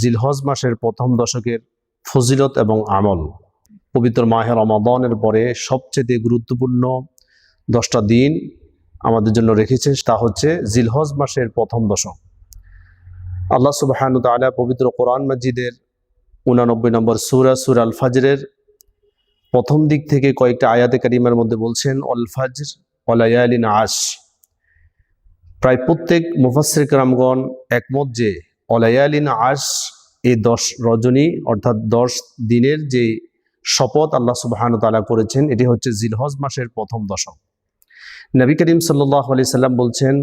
জিলহজ মাসের প্রথম দশকের ফজিলত এবং আমল। পবিত্র মাহে রমাদনের পরে সবচেয়ে গুরুত্বপূর্ণ দশটা দিন আমাদের জন্য রেখেছে তা হচ্ছে জিলহজ মাসের প্রথম দশক। আল্লাহ সুবাহানু তালা পবিত্র কোরআন মসজিদের উনানব্বই নম্বর সুরা, সুর আল ফাজরের প্রথম দিক থেকে কয়েকটা আয়াতে কারিমার মধ্যে বলছেন, অল ফাজর অলায়ালিন আশ। প্রায় প্রত্যেক মুফাসির কারামগণ একমত যে অলায়ালিন আশ এই দশ রজনী, অর্থাৎ দশ দিনের যে শপথ আল্লাহ সুবাহান তালা করেছেন, এটি হচ্ছে জিলহজ মাসের প্রথম দশক। নবী করিম সাল্লাহ আলি সাল্লাম বলছেন,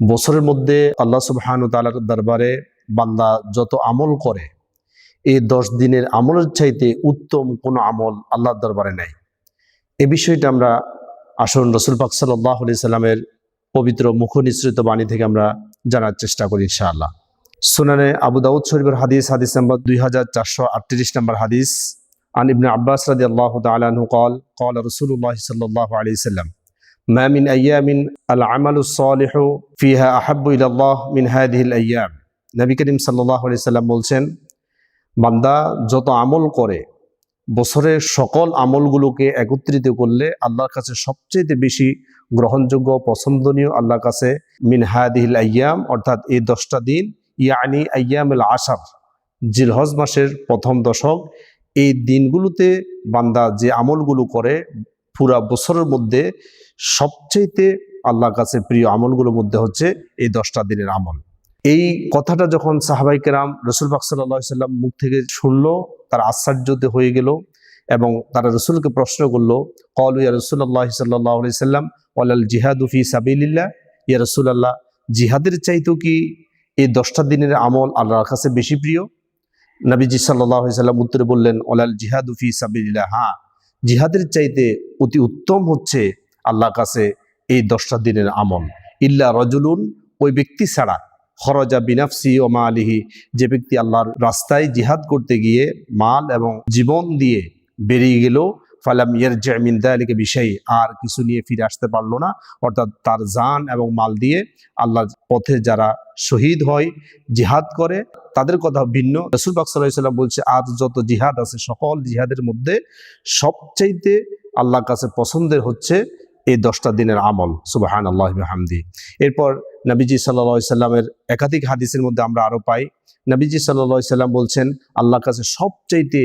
বছরের মধ্যে আল্লাহ সুবাহান তালার দরবারে বান্দা যত আমল করে এই দশ দিনের আমলের চাইতে উত্তম কোনো আমল আল্লাহর দরবারে নেই। এ বিষয়টা আমরা আসন রসুল পাক সাল্লাহ আলি সাল্লামের পবিত্র মুখ নিঃসৃত বাণী থেকে আমরা জানার চেষ্টা করি ইনশাআল্লাহ। সুনানে আবু দাউদ শরীফের হাদিস হাদিস নম্বর দুই হাজার চারশো আটত্রিশ নম্বর হাদিস عن ابن عباس رضي الله تعالى عنه قال قال رسول الله صلى الله عليه وسلم ما من أيام العمل الصالح فيها أحب إلى الله من هذه الأيام নবী করিম সাল্লাহ আলি সাল্লাম বলছেন বান্দা যত আমল করে বছরের সকল আমলগুলোকে একত্রিত করলে আল্লাহর কাছে সবচেয়ে বেশি গ্রহণযোগ্য পছন্দনীয় আল্লাহর কাছে মিন হাদিহিল আয়াম অর্থাৎ এই দশটা দিন ইয়ানি আয়াম আল আসার জিলহজ মাসের প্রথম দশক, এই দিনগুলোতে বান্দা যে আমলগুলো করে পুরা বছরের মধ্যে সবচেয়েতে আল্লাহর কাছে প্রিয় আমলগুলোর মধ্যে হচ্ছে এই দশটা দিনের আমল। এই কথাটা যখন সাহাবাই কেরাম রসুল সাল্লাহ সাল্লাম মুখ থেকে শুনলো, তার আশ্চর্যতে হয়ে গেল এবং তারা রসুলকে প্রশ্ন করল, কল ইয়া রসুল্লাহ সাল্লাহ সাল্লাম, ওয়ালাল জিহাদুফি সাবিল্লাহ ইয়া রসুল আল্লাহ জিহাদের চাইতো কি এই দশটা দিনের আমল আল্লাহর কাছে বেশি প্রিয়? নবীজি সাল্লাম উত্তরে বললেন ওলাল জিহাদুফি সাবিল্লাহ হ্যাঁ জিহাদের চাইতে অতি উত্তম হচ্ছে আল্লাহর কাছে এই দশটা দিনের আমল। ইল্লা রজুলুন, ওই ব্যক্তি ছাড়া। খরজা বিনাফসি ও মা আলিহি যে ব্যক্তি আল্লাহর রাস্তায় জিহাদ করতে গিয়ে মাল এবং জীবন দিয়ে বেরিয়ে গেল ফালাম ইয়ার জামিন দায়ালিকে বিষয় আর কিছু নিয়ে ফিরে আসতে পারল না। অর্থাৎ তার জান এবং মাল দিয়ে আল্লাহর পথে যারা শহীদ হয়, জিহাদ করে, তাদের কথা ভিন্ন। রসুল বাকসাল্লাম বলছে আজ যত জিহাদ আছে, সকল জিহাদের মধ্যে সবচাইতে আল্লাহর কাছে পছন্দের হচ্ছে এই দশটা দিনের আমল। সুবাহান আল্লাহ হামদি এরপর নবীজি সাল্লা সাল্লামের একাধিক হাদিসের মধ্যে আমরা আরও পাই। নবীজি সাল্লা সাল্লাম বলছেন, আল্লাহর কাছে সবচাইতে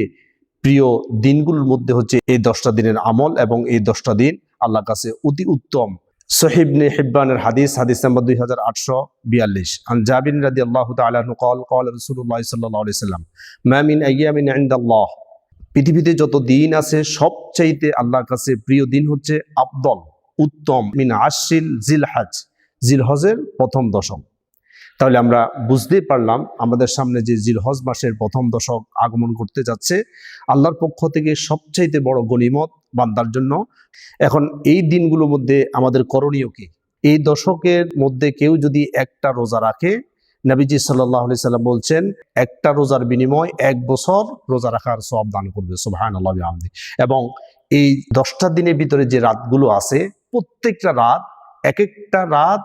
প্রিয় দিনগুলোর মধ্যে হচ্ছে এই দশটা দিনের আমল এবং এই দশটা দিন আল্লাহর কাছে অতি উত্তম। সহিবনে হিব্বানের হাদিস হাদিস নাম্বার দুই হাজার আটশো বিয়াল্লিশ। আন জাবিন রাদি আল্লাহ তালু কল কল রসুল্লাহ সাল্লাহ সাল্লাম ম্যামিন আইয়ামিন আইন্দাল্লাহ পৃথিবীতে যত দিন আছে, সবচাইতে আল্লাহর কাছে প্রিয় দিন হচ্ছে আবদল উত্তম। মিন আশিল জিল হাজ জিল হজের প্রথম দশক তাহলে আমরা বুঝতেই পারলাম আমাদের সামনে যে জিলহজ মাসের প্রথম দশক আগমন করতে যাচ্ছে, আল্লাহর পক্ষ থেকে সবচাইতে বড় গণিমত বান্দার জন্য। এখন এই দিনগুলোর মধ্যে আমাদের করণীয় কি? এই দশকের মধ্যে কেউ যদি একটা রোজা রাখে, নবীজি সাল্লাহ আলি সাল্লাম বলছেন, একটা রোজার বিনিময় এক বছর রোজা রাখার সব দান করবে সোহান আল্লাহ এবং এই দশটা দিনের ভিতরে যে রাতগুলো আছে, প্রত্যেকটা রাত এক একটা রাত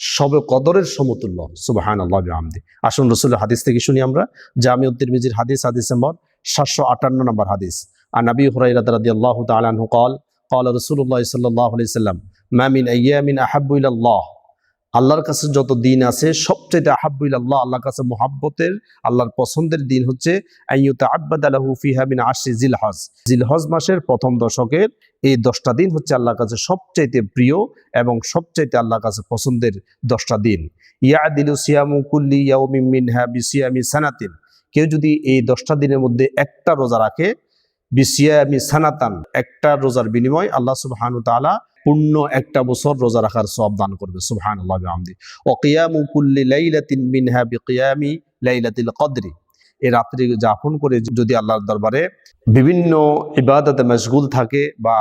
সবে কদরের সমতুল্য সুবাহান আল্লাহ আমদি আসুন রসুল হাদিস থেকে শুনি আমরা। জামি মিজির হাদিস হাদিস নম্বর সাতশো আটান্ন নম্বর হাদিস। আর নবী হুরাই রাদি আল্লাহ তালাহু কল কল রসুল্লাহ সাল্লাহ সাল্লাম মামিন আহাবুল্লাহ আল্লাহর কাছে যত দিন আছে সবচেয়ে আহাবুল আল্লাহ আল্লাহর কাছে মোহাব্বতের, আল্লাহর পছন্দের দিন হচ্ছে আব্বাদ আশি জিলহজ। জিলহজ মাসের প্রথম দশকের এই দশটা দিন হচ্ছে আল্লাহর কাছে সবচাইতে প্রিয় এবং সবচাইতে আল্লাহর কাছে পছন্দের দশটা দিন। ইয়া দিলু সিয়ামু কুল্লি ইয়াউমিন মিনহা বিসিয়ামি সানাতিন। কেউ যদি এই দশটা দিনের মধ্যে একটা রোজা রাখে বিসিয়ামি সানাতান, একটা রোজার বিনিময় আল্লাহ সুবহানু তাআলা পূর্ণ একটা বছর রোজা রাখার সব দান করবে সুবহান আল্লাহ আমদি ও কিয়ামু কুল্লি লাইলাতিন মিনহা বিকিয়ামি লাইলাতিল কদরি। এই রাত্রি যাপন করে যদি আল্লাহর দরবারে বিভিন্ন ইবাদতে মশগুল থাকে বা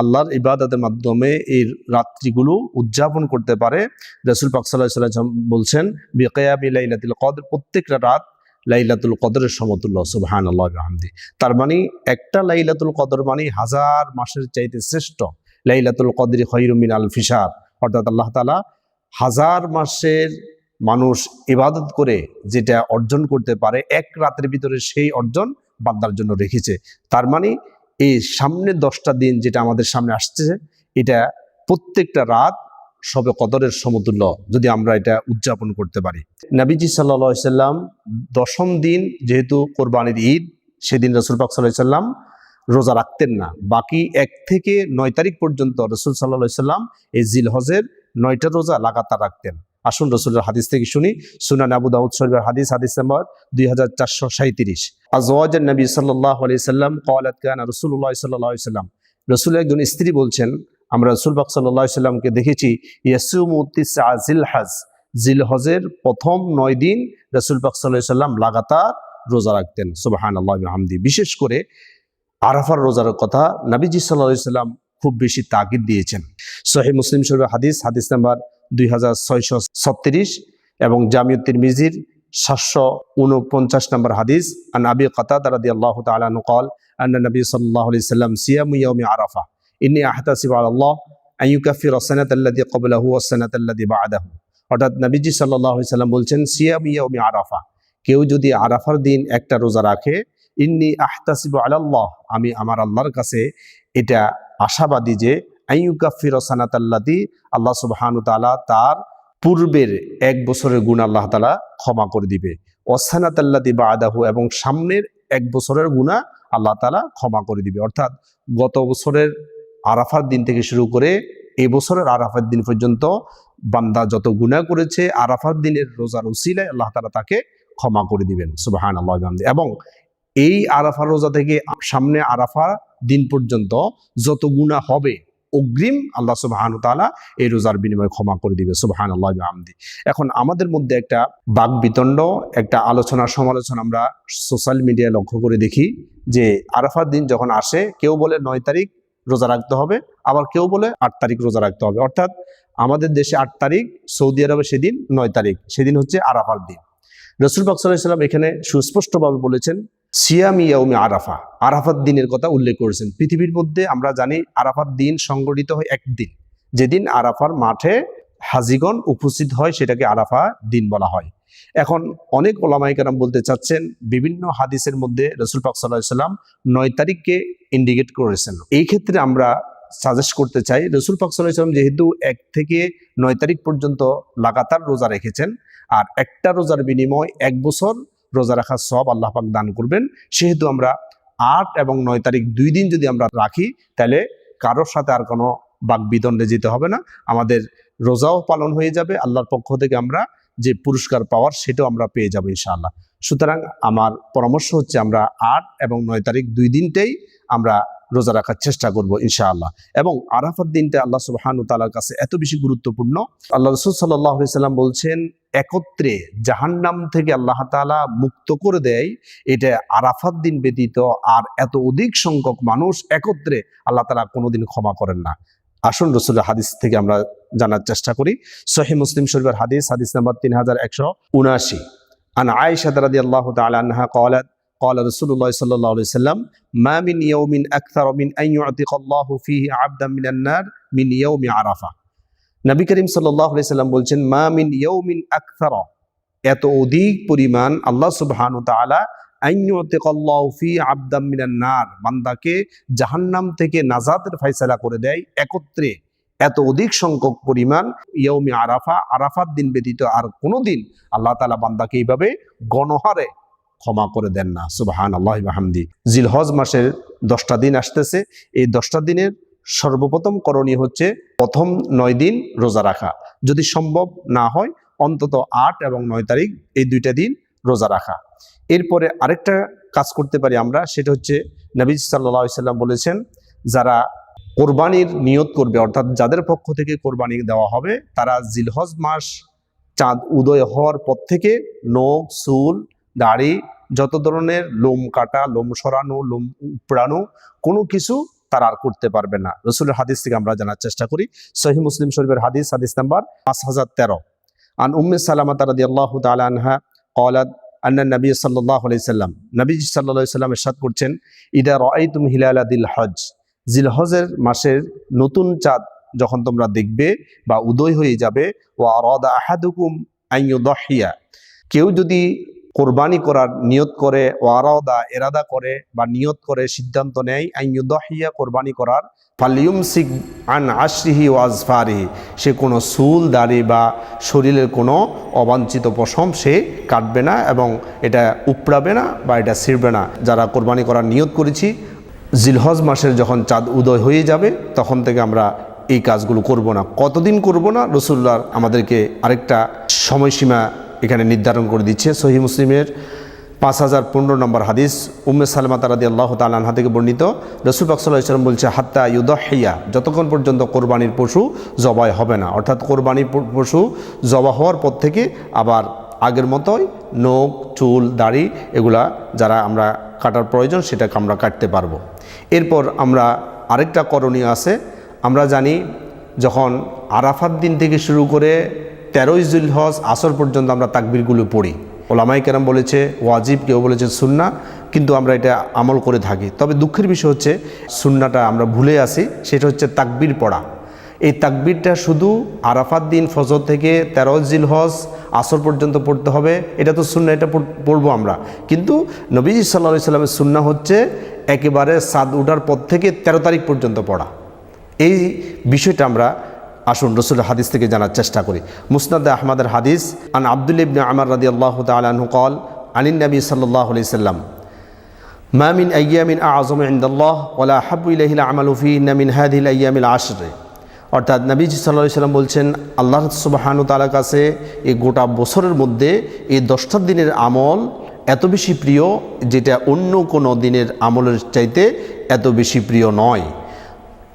আল্লাহর ইবাদতের মাধ্যমে এই রাত্রিগুলো উদযাপন করতে পারে, রসুল পাক সাল্লাহ সাল্লাম বলছেন, বিকিয়ামি লাইলাতিল কদর প্রত্যেকটা রাত লাইলাতুল কদরের সমতুল্য সুবহান আল্লাহ তার মানে একটা লাইলাতুল কদর মানে হাজার মাসের চাইতে শ্রেষ্ঠ লাইলাতুল কদরি খৈরুমিন আল ফিসার অর্থাৎ আল্লাহ তালা হাজার মাসের মানুষ ইবাদত করে যেটা অর্জন করতে পারে, এক রাতের ভিতরে সেই অর্জন বান্দার জন্য রেখেছে। তার মানে এই সামনের দশটা দিন যেটা আমাদের সামনে আসছে, এটা প্রত্যেকটা রাত সবে কদরের সমতুল্য যদি আমরা এটা উদযাপন করতে পারি। নাবিজি সাল্লা সাল্লাম দশম দিন যেহেতু কোরবানির ঈদ, সেদিন রসুল পাক সাল্লাহ সাল্লাম রোজা রাখতেন না। বাকি এক থেকে নয় তারিখ পর্যন্ত রসুল সাল্লাহ সাল্লাম এই জিল হজের নয়টা রোজা লাগাতার রাখতেন। আসুন রসুলের হাদিস থেকে শুনি। সুনান আবু দাউদ শরীফের হাদিস হাদিস নম্বর দুই হাজার চারশো সাঁত্রিশ আজওয়াজ নবী সাল্লাহ আলি সাল্লাম কওয়ালাত রসুল্লাহ সাল্লাহ সাল্লাম। রসুল একজন স্ত্রী বলছেন আমরা রসুল বাক সাল্লাহ সাল্লামকে দেখেছি হাজ জিল হজের প্রথম নয় দিন রসুল পাক সাল্লাহ সাল্লাম লাগাতার রোজা রাখতেন। সুবাহান আল্লাহ হামদি বিশেষ করে আরাফার রোজার কথা নাবিজি সাল্লাহ সাল্লাম খুব বেশি তাগিদ দিয়েছেন। সহি মুসলিম শরীফ হাদিস হাদিস নাম্বার দুই হাজার ছয়শো ছত্রিশ এবং জামিউদ্দিন মিজির সাতশো উনপঞ্চাশ নম্বর হাদিস, আন আবি কাতাদ রাদি আল্লাহ তালানু কল আন্না নবী সাল্লাহ সাল্লাম সিয়ামু ইয়াউমি আরাফা। ইন্নি আহতাসিব আল্লাহ আইয়ুকাফির অসানাত আল্লাদি কবলাহু অসানাত আল্লাদি বাদাহু অর্থাৎ নবীজি সাল্লাহ সাল্লাম বলছেন, সিয়াম ইয়াউমি আরাফা। কেউ যদি আরাফার দিন একটা রোজা রাখে, ইন্নি আহতাসিব আল্লাহ। আমি আমার আল্লাহর কাছে এটা আশাবাদী যে আইয়ুকাফির অসানাত আল্লাদি আল্লাহ সুবহানু তালা তার পূর্বের এক বছরের গুণ আল্লাহ তালা ক্ষমা করে দিবে। অসানাত আল্লাদি বাদাহু। এবং সামনের এক বছরের গুণা আল্লাহ তালা ক্ষমা করে দিবে। অর্থাৎ গত বছরের আরাফার দিন থেকে শুরু করে এ বছরের আরাফার দিন পর্যন্ত বান্দা যত গুণা করেছে, আরাফার দিনের রোজার উসিলায় আল্লাহ তালা তাকে ক্ষমা করে দিবেন। সুবাহান আল্লাহ। এবং এই আরাফার রোজা থেকে সামনে আরাফা দিন পর্যন্ত যত গুণা হবে, অগ্রিম আল্লাহ সুবাহান তালা এই রোজার বিনিময়ে ক্ষমা করে দিবে সুবাহান আল্লাহ আমদি এখন আমাদের মধ্যে একটা বাক বিতণ্ড একটা আলোচনা সমালোচনা আমরা সোশ্যাল মিডিয়ায় লক্ষ্য করে দেখি যে আরাফার দিন যখন আসে, কেউ বলে নয় তারিখ রোজা রাখতে হবে। আবার কেউ বলে আট তারিখ রোজা রাখতে হবে। অর্থাৎ আমাদের দেশে আট তারিখ, সৌদি আরবে সেদিন নয় তারিখ। সেদিন হচ্ছে আরাফার দিন। রসুল পাক সাল্লাম এখানে সুস্পষ্টভাবে বলেছেন, সিয়াম ইয়াউমি আরাফা। আরাফাত দিনের কথা উল্লেখ করেছেন। পৃথিবীর মধ্যে আমরা জানি আরাফার দিন সংগঠিত হয় একদিন। যেদিন আরাফার মাঠে হাজিগণ উপস্থিত হয়, সেটাকে আরাফা দিন বলা হয়। এখন অনেক ওলামাইকারাম বলতে চাচ্ছেন, বিভিন্ন হাদিসের মধ্যে রসুল পাক সাল্লাহ সাল্লাম নয় তারিখকে ইন্ডিকেট করেছেন। এই ক্ষেত্রে আমরা সাজেস্ট করতে চাই, রসুল পাক সাল্লাহ সাল্লাম যেহেতু এক থেকে নয় তারিখ পর্যন্ত লাগাতার রোজা রেখেছেন, আর একটা রোজার বিনিময় এক বছর রোজা রাখার সব আল্লাহ পাক দান করবেন, সেহেতু আমরা আট এবং নয় তারিখ দুই দিন যদি আমরা রাখি, তাহলে কারোর সাথে আর কোনো বাক বিদণ্ডে যেতে হবে না। আমাদের রোজাও পালন হয়ে যাবে, আল্লাহর পক্ষ থেকে আমরা যে পুরস্কার পাওয়ার সেটাও আমরা পেয়ে যাব ইনশাআল্লাহ। সুতরাং আমার পরামর্শ হচ্ছে আমরা আট এবং নয় তারিখ দুই দিনটাই আমরা রোজা রাখার চেষ্টা করব ইনশাআল্লাহ। এবং আরাফার দিনটা আল্লাহ সুবাহানু তালার কাছে এত বেশি গুরুত্বপূর্ণ। আল্লাহ রসুল সাল্লাহ সাল্লাম বলছেন, একত্রে জাহান্নাম থেকে আল্লাহ তালা মুক্ত করে দেয়। এটা আরাফাত দিন ব্যতীত আর এত অধিক সংখ্যক মানুষ একত্রে আল্লাহ তালা কোনোদিন ক্ষমা করেন না। আসুন রসুলের হাদিস থেকে আমরা জানার চেষ্টা করি সহি মুসলিম শরীফের হাদিস হাদিস নাম্বার তিন হাজার একশো উনআশি আন আয়েশা রাদি আল্লাহ তাআলা আনহা قالت قال رسول الله صلى الله عليه وسلم ما من يوم أكثر من أن يعتق الله فيه عبدا من النار من يوم عرفة নবী করিম সাল্লাহ সাল্লাম বলছেন মা মিন ইয়ৌমিন আকথার এত অধিক পরিমাণ আল্লাহ সুবহান তাআলা ফি আবদাম মিনান নার। বান্দাকে জাহান্নাম থেকে নাজাতের ফয়সালা করে দেয় একত্রে। এত অধিক সংখ্যক পরিমাণ ইয়ৌমি আরাফা, আরাফাত দিন ব্যতীত আর কোনো দিন আল্লাহ তালা বান্দাকে এইভাবে গণহারে ক্ষমা করে দেন না। সুবাহান আল্লাহ হামদি জিলহজ মাসের দশটা দিন আসতেছে। এই দশটা দিনের সর্বপ্রথম করণীয় হচ্ছে প্রথম নয় দিন রোজা রাখা। যদি সম্ভব না হয়, অন্তত আট এবং নয় তারিখ এই দুইটা দিন রোজা রাখা। এরপরে আরেকটা কাজ করতে পারি আমরা, সেটা হচ্ছে নবী সাল্লাহ সাল্লাম বলেছেন, যারা কোরবানির নিয়ত করবে, অর্থাৎ যাদের পক্ষ থেকে কোরবানি দেওয়া হবে, তারা জিলহজ মাস, চাঁদ উদয় হওয়ার পর থেকে নখ, চুল, দাড়ি, যত ধরনের লোম কাটা, লোম সরানো, লোম উপড়ানো, কোনো কিছু তারা আর করতে পারবে না। রসুলের হাদিস থেকে আমরা জানার চেষ্টা করি। সহি মুসলিম শরীফের হাদিস হাদিস নাম্বার পাঁচ হাজার তেরো। আন উম্মে সালামা তারাদি আল্লাহ তালা আনহা কলাদ আন্না নবী সাল্লাহ সাল্লাম নবী সাল্লাহ সাল্লাম এরশাদ করছেন ইদা রাইতুম হিলাল দিল হজ জিল হজের মাসের নতুন চাঁদ যখন তোমরা দেখবে বা উদয় হয়ে যাবে ও আরাদা আহাদুকুম আইয়ুদহিয়া কেউ যদি কোরবানি করার নিয়ত করে, ওয়ারাদা, এরাদা করে বা নিয়ত করে সিদ্ধান্ত নেয় আইয়ুদহিয়া কোরবানি করার। ফালিউমসিক আন আশরিহি ওয়াজফারিহি সে কোনো চুল, দাড়ি বা শরীরের কোনো অবাঞ্ছিত পশম সে কাটবে না এবং এটা উপড়াবে না বা এটা ছিঁড়বে না। যারা কোরবানি করার নিয়ত করেছি, জিলহজ মাসের যখন চাঁদ উদয় হয়ে যাবে, তখন থেকে আমরা এই কাজগুলো করব না। কতদিন করব না? রসুল্লাহ আমাদেরকে আরেকটা সময়সীমা এখানে নির্ধারণ করে দিচ্ছে। সহি মুসলিমের পাঁচ হাজার পনেরো নম্বর হাদিস, উম্মে সালমা তারাদি আল্লাহ তালাহা থেকে বর্ণিত। রসুল পাকসাল্লাহ ইসলাম বলছে, হাত্তা ইউদহিয়া যতক্ষণ পর্যন্ত কোরবানির পশু জবাই হবে না। অর্থাৎ কোরবানির পশু জবা হওয়ার পর থেকে আবার আগের মতোই নখ, চুল, দাড়ি এগুলা যারা আমরা কাটার প্রয়োজন সেটাকে আমরা কাটতে পারব। এরপর আমরা আরেকটা করণীয় আছে। আমরা জানি যখন আরাফাত দিন থেকে শুরু করে তেরোই হজ আসর পর্যন্ত আমরা তাকবিরগুলো পড়ি। ওলামাই কেরাম বলেছে, ওয়াজিব কেউ বলেছে সুন্না, কিন্তু আমরা এটা আমল করে থাকি। তবে দুঃখের বিষয় হচ্ছে, সুন্নাটা আমরা ভুলে আসি, সেটা হচ্ছে তাকবির পড়া। এই তাকবিরটা শুধু আরাফাত দিন ফজর থেকে তেরো জিল হজ আসর পর্যন্ত পড়তে হবে, এটা তো সুন্না, এটা পড়- পড়ব আমরা। কিন্তু নবীজি সাল্লা সাল্লামের সুন্না হচ্ছে একেবারে সাদ উঠার পর থেকে তেরো তারিখ পর্যন্ত পড়া। এই বিষয়টা আমরা আসুন রসুলের হাদিস থেকে জানার চেষ্টা করি মুসনাদ আহমদের হাদিস আন আব্দুল ইবনে আমার রাদি আল্লাহ তালু কল আনিন নবী সাল্লাহ আলি সাল্লাম ما من أيام أعظم عند الله ولا أحب إليه العمل فيهن من هذه الأيام العشر অর্থাৎ নবীজি সাল্লাহ সাল্লাম বলছেন আল্লাহ সুবাহানু তালার কাছে এই গোটা বছরের মধ্যে এই দশটা দিনের আমল এত বেশি প্রিয় যেটা অন্য কোনো দিনের আমলের চাইতে এত বেশি প্রিয় নয়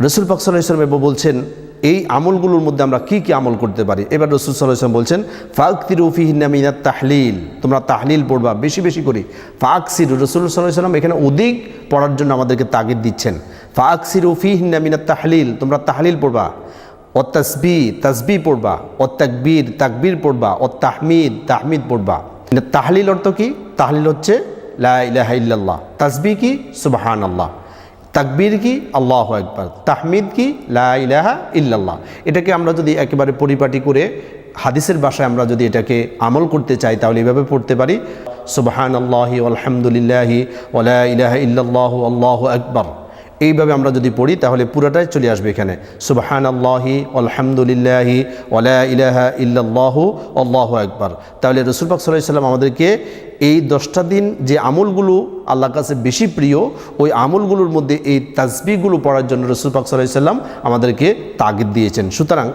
রসুল পাক সাল্লাহ ইসলাম এবার বলছেন এই আমলগুলোর মধ্যে আমরা কি কি আমল করতে পারি? এবার রসুল সাল্লাহ ইসলাম বলছেন ফাকতির উফিহিনা মিনাত তাহলিল। তোমরা তাহলিল পড়বা, বেশি বেশি করি। ফাকসির রসুল সাল্লাহ ইসলাম এখানে অধিক পড়ার জন্য আমাদেরকে তাগিদ দিচ্ছেন। ফাকসির উফিহিনা মিনাত তাহলিল, তোমরা তাহলিল পড়বা। ও তসবি তসবি পড়বা। ও তাকবীর তাকবীর পড়বা। ও তাহমিদ তাহমিদ পড়বা। তাহলিল অর্থ কি? তাহলিল হচ্ছে লা ইলাহা ইল্লাল্লাহ। তসবি কি? সুবহান আল্লাহ তাকবীর কি? আল্লাহ একবার তাহমিদ কি? লা ইলাহা ইল্লাল্লাহ। এটাকে আমরা যদি একেবারে পরিপাটি করে হাদিসের বাসায় আমরা যদি এটাকে আমল করতে চাই, তাহলে এভাবে পড়তে পারি সুবহান আল্লাহি আলহামদুলিল্লাহি ওলা ইলাহা ইল্লাল্লাহ, আল্লাহ আকবার। এইভাবে আমরা যদি পড়ি, তাহলে পুরোটাই চলে আসবে এখানে সুবহান আল্লাহি আলহামদুলিল্লাহি ওলা ইলাহা ইল্লাল্লাহু, আল্লাহ একবার তাহলে রসুল পাক সাল্লাহ আমাদেরকে এই দশটা দিন যে আমলগুলো আল্লাহর কাছে বেশি প্রিয়, ওই আমলগুলোর মধ্যে এই তাজবিগুলো পড়ার জন্য রসুল পাক সাল্লাম আমাদেরকে তাগিদ দিয়েছেন সুতরাং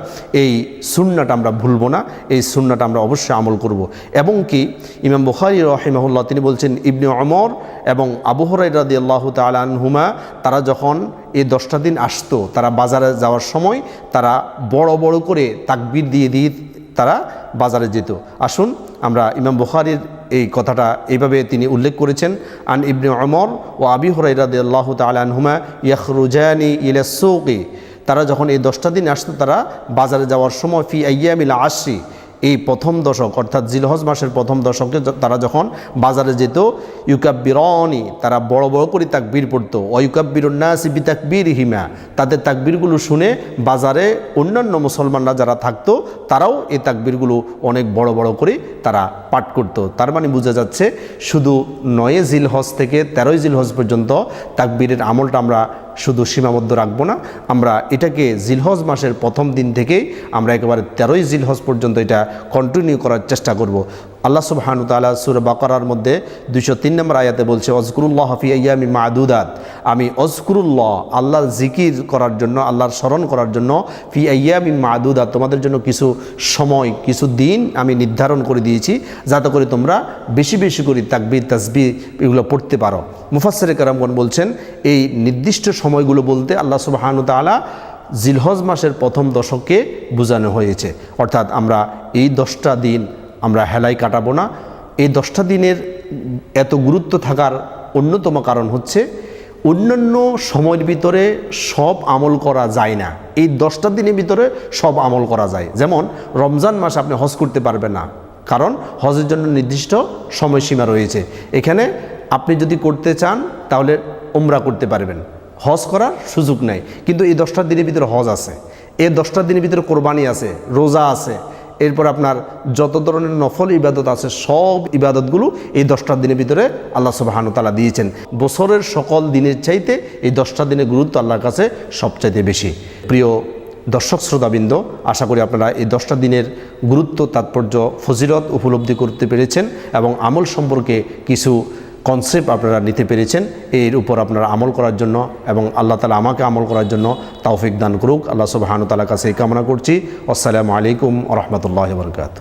এই সুন্নাটা আমরা ভুলবো না, এই সুন্নাটা আমরা অবশ্যই আমল করব। এবং কি ইমাম বুখারি রহিমাহুল্লাহ তিনি বলছেন, ইবনে অমর এবং আবু হরাই রাদি আল্লাহ তালহুমা তারা যখন এই দশটা দিন আসতো, তারা বাজারে যাওয়ার সময় তারা বড় বড় করে তাকবির দিয়ে দিয়ে তারা বাজারে যেত আসুন আমরা ইমাম বুখারির এই কথাটা এইভাবে তিনি উল্লেখ করেছেন। আন ইবনে অমর ও আবি হরাইরাদ আল্লাহ তালহুমা ইয়াখরুজানি ইলাসৌকি তারা যখন এই দশটা দিন আসতো, তারা বাজারে যাওয়ার সময় ফি আইয়া আইয়ামিল আশি এই প্রথম দশক, অর্থাৎ জিলহজ মাসের প্রথম দশকে তারা যখন বাজারে যেত, ইউকাব্বিরনি, তারা বড় বড় করে তাকবীর পড়তো। অয়ুকাব্বিরন্নাসি বি তাকবীর হিমা তাদের তাকবীরগুলো শুনে বাজারে অন্যান্য মুসলমানরা যারা থাকতো, তারাও এই তাকবীরগুলো অনেক বড় বড় করে তারা পাঠ করত। তার মানে বোঝা যাচ্ছে, শুধু নয়ে জিলহজ থেকে তেরোই জিলহজ পর্যন্ত তাকবীরের আমলটা আমরা শুধু সীমাবদ্ধ রাখব না, আমরা এটাকে জিলহজ মাসের প্রথম দিন থেকেই আমরা একেবারে তেরোই জিলহজ পর্যন্ত এটা কন্টিনিউ করার চেষ্টা করব। আল্লাহ সুবহানু তাআলা সুর বাকারার মধ্যে দুইশো তিন নম্বর আয়াতে বলছে অজকুরুল্লাহ হাফি আয়ামি মাদুদাত। আমি অজকুরুল্লাহ আল্লাহর জিকির করার জন্য, আল্লাহর স্মরণ করার জন্য ফি আয়ামি মাদুদাত, তোমাদের জন্য কিছু সময়, কিছু দিন আমি নির্ধারণ করে দিয়েছি, যাতে করে তোমরা বেশি বেশি করে তাকবির তাসবি এগুলো পড়তে পারো। মুফাসসির কারামগণ বলছেন, এই নির্দিষ্ট সময়গুলো বলতে আল্লাহ সুবহানু তাআলা জিলহজ মাসের প্রথম দশকে বোঝানো হয়েছে। অর্থাৎ আমরা এই দশটা দিন আমরা হেলাই কাটাবো না। এই দশটা দিনের এত গুরুত্ব থাকার অন্যতম কারণ হচ্ছে অন্যান্য সময়ের ভিতরে সব আমল করা যায় না। এই দশটা দিনের ভিতরে সব আমল করা যায়। যেমন রমজান মাস আপনি হজ করতে পারবেন না। কারণ হজের জন্য নির্দিষ্ট সময়সীমা রয়েছে। এখানে আপনি যদি করতে চান তাহলে উমরা করতে পারবেন। হজ করার সুযোগ নেই। কিন্তু এই দশটা দিনের ভিতরে হজ আছে। এই দশটা দিনের ভিতরে কোরবানি আছে, রোজা আছে। এরপর আপনার যত ধরনের নফল ইবাদত আছে, সব ইবাদতগুলো এই দশটা দিনের ভিতরে আল্লাহ সুবাহানু তালা দিয়েছেন। বছরের সকল দিনের চাইতে এই দশটা দিনের গুরুত্ব আল্লাহর কাছে সবচাইতে বেশি। প্রিয় দর্শক শ্রোতাবৃন্দ, আশা করি আপনারা এই দশটা দিনের গুরুত্ব, তাৎপর্য ফজিরত উপলব্ধি করতে পেরেছেন এবং আমল সম্পর্কে কিছু কনসেপ্ট আপনারা নিতে পেরেছেন, এর উপর আপনারা আমল করার জন্য এবং আল্লাহ তালা আমাকে আমল করার জন্য তাওফিক দান করুক। আল্লাহ সব হানুতালা কাছে কামনা করছি। আসসালামু আলাইকুম রহমতুল্লাহ বরকাত